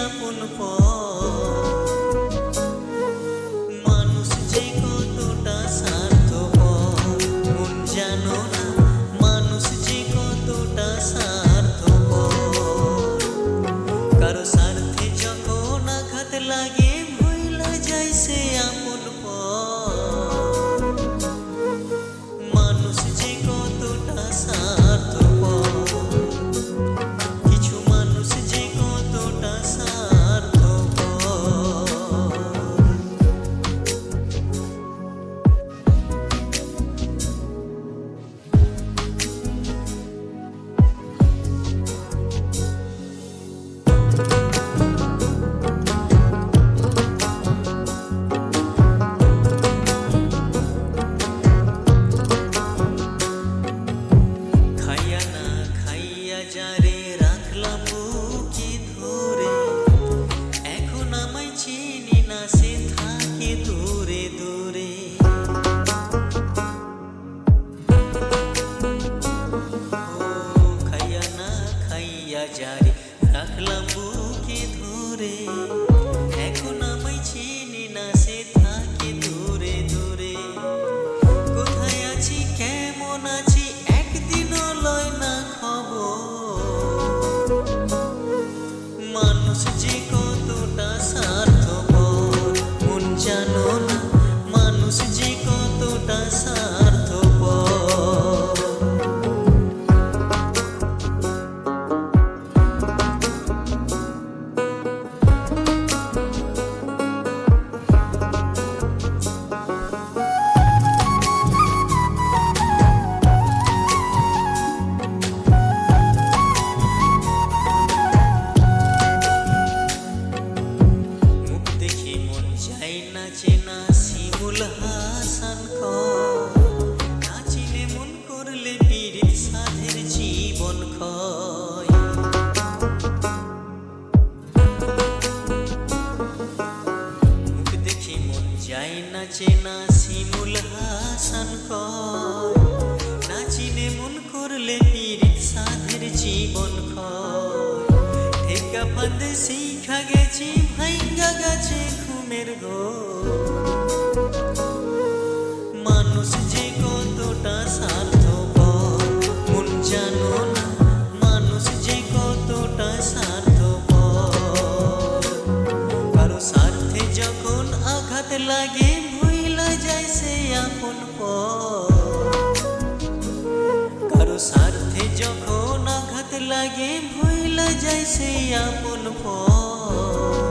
আপন পর যারে রাখলাম কি ধরে। এখন আমায় চিনি না, সে থাকে দূরে দূরে। খাইয়া না খাইয়া যারে চেনা শিমুল হাসান কর নাচিলে মন করলে পীড়িত সাধের জীবন ক্ষয়। ঠেকা ফাঁদ শিখা গেছি, ভাইঙ্গা গেছে ঘুমের ঘোর মানুষ যে কতটা স্বার্থপর, মন জানো না, মানুষ যে কতটা স্বার্থপর। কারও স্বার্থে যখন আঘাত লাগে, ভুইলা যায় সে আপন কারও স্বার্থে যখন আঘাত লাগে, ভুইলা যায় সে আপন পর।